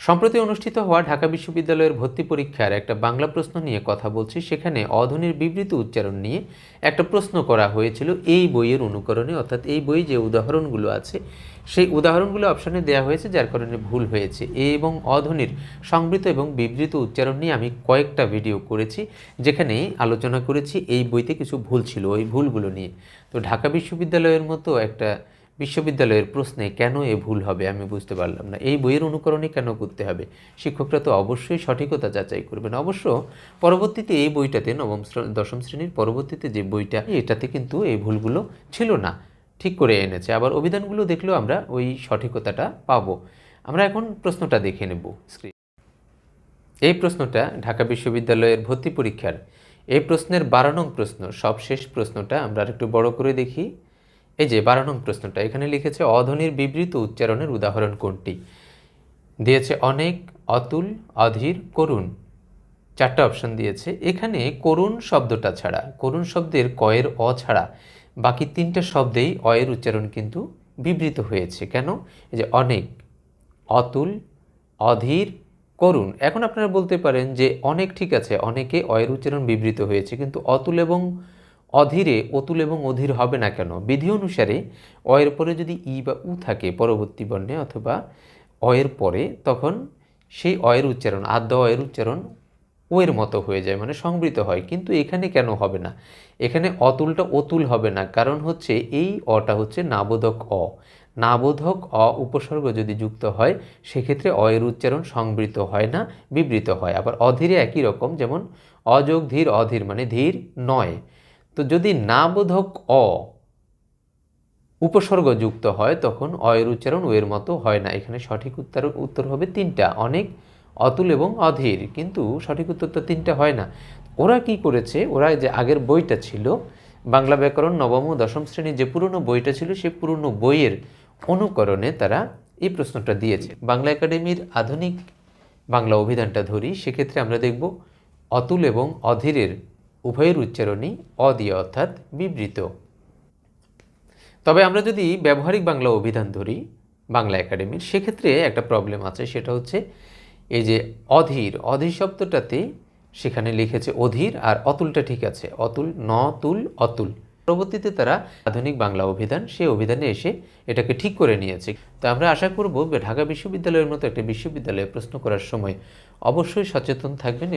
সম্প্রতি অনুষ্ঠিত হওয়া ঢাকা বিশ্ববিদ্যালয়ের ভর্তি পরীক্ষার একটা বাংলা প্রশ্ন নিয়ে কথা বলছি। সেখানে অধ্বনির বিবৃত উচ্চারণ নিয়ে একটা প্রশ্ন করা হয়েছিল এই বইয়ের অনুকরণে। অর্থাৎ এই বই যে উদাহরণগুলো আছে, সেই উদাহরণগুলো অপশানে দেওয়া হয়েছে, যার কারণে ভুল হয়েছে। এ এবং অধ্বনির সংবৃত এবং বিবৃত উচ্চারণ নিয়ে আমি কয়েকটা ভিডিও করেছি, যেখানে আলোচনা করেছি এই বইতে কিছু ভুল ছিল, ওই ভুলগুলো নিয়ে। তো ঢাকা বিশ্ববিদ্যালয়ের মতো একটা বিশ্ববিদ্যালয়ের প্রশ্নে কেন এ ভুল হবে আমি বুঝতে পারলাম না। এই বইয়ের অনুকরণে কেন করতে হবে? শিক্ষকরা তো অবশ্যই সঠিকতা যাচাই করবেন। অবশ্য পরবর্তীতে এই বইটাতে নবম দশম শ্রেণির পরবর্তীতে যে বইটা, এটাতে কিন্তু এই ভুলগুলো ছিল না। ঠিক করে এনেছে। আবার অভিধানগুলো দেখলেও আমরা ওই সঠিকতাটা পাবো। আমরা এখন প্রশ্নটা দেখে নেব। স্ক্রিন। এই প্রশ্নটা ঢাকা বিশ্ববিদ্যালয়ের ভর্তি পরীক্ষার। এই প্রশ্নের বারো নং প্রশ্ন, সবশেষ প্রশ্নটা আমরা আরেকটু বড় করে দেখি। এই যে বারো নং প্রশ্নটা, এখানে লিখেছে অধ্বনির বিবৃত উচ্চারণের উদাহরণ কোনটি? দিয়েছে, অনেক, অতুল, অধীর, করুণ। চারটা অপশন দিয়েছে। এখানে করুণ শব্দটা ছাড়া, করুণ শব্দের কয়ের অ ছাড়া, বাকি তিনটা শব্দেই অয়ের উচ্চারণ কিন্তু বিবৃত হয়েছে। কেন? এই যে অনেক, অতুল, অধীর, করুণ। এখন আপনারা বলতে পারেন যে অনেক ঠিক আছে, অনেকে অয়ের উচ্চারণ বিবৃত হয়েছে, কিন্তু অতুল এবং অধীরে, অতুল এবং অধীর হবে না কেন? বিধি অনুসারে, অয়ের পরে যদি ই বা উ থাকে পরবর্তী বর্ণে অথবা অয়ের পরে, তখন সেই অয়ের উচ্চারণ, আদ্য অয়ের উচ্চারণ ও এর মতো হয়ে যায় মানে সংবৃত হয়। কিন্তু এখানে কেন হবে না? এখানে অতুলটা অতুল হবে না। কারণ হচ্ছে এই অটা হচ্ছে নাবোধক অ। নাবোধক অ উপসর্গ যদি যুক্ত হয়, সেক্ষেত্রে অ এর উচ্চারণ সংবৃত হয় না, বিবৃত হয়। আবার অধীরে একই রকম, যেমন অযোগ ধীর অধীর মানে ধীর নয়। তো যদি নাবোধক অ উপসর্গ যুক্ত হয়, তখন অয়ের উচ্চারণ ওয়ের মতো হয় না। এখানে সঠিক উত্তর উত্তর হবে তিনটা। অনেক, অতুল এবং অধীর। কিন্তু সঠিক উত্তর তো তিনটা হয় না। ওরা কি করেছে? ওরা যে আগের বইটা ছিল, বাংলা ব্যাকরণ নবম ও দশম শ্রেণির যে পুরনো বইটা ছিল, সে পুরনো বইয়ের অনুকরণে তারা এই প্রশ্নটা দিয়েছে। বাংলা একাডেমির আধুনিক বাংলা অভিধানটা ধরি, সেক্ষেত্রে আমরা দেখব অতুল এবং অধীরের উভয়ের উচ্চারণই অ অর্থাৎ বিবৃত। তবে আমরা যদি ব্যবহারিক বাংলা অভিধান ধরি, বাংলা একাডেমির সেক্ষেত্রে একটা প্রবলেম আছে, সেটা হচ্ছে এই যে অধীর অধীর শব্দটাতে সেখানে লিখেছে অধীর আর অতুলটা ঠিক আছে, অতুল ন তুল অতুল। পরবর্তীতে তারা আধুনিক বাংলা অভিধান, সেই অভিধানে এসে এটাকে ঠিক করে নিয়েছে। তো আমরা আশা করব ঢাকা বিশ্ববিদ্যালয়ের মতো একটা বিশ্ববিদ্যালয়ে প্রশ্ন করার সময় অবশ্যই সচেতন থাকবেন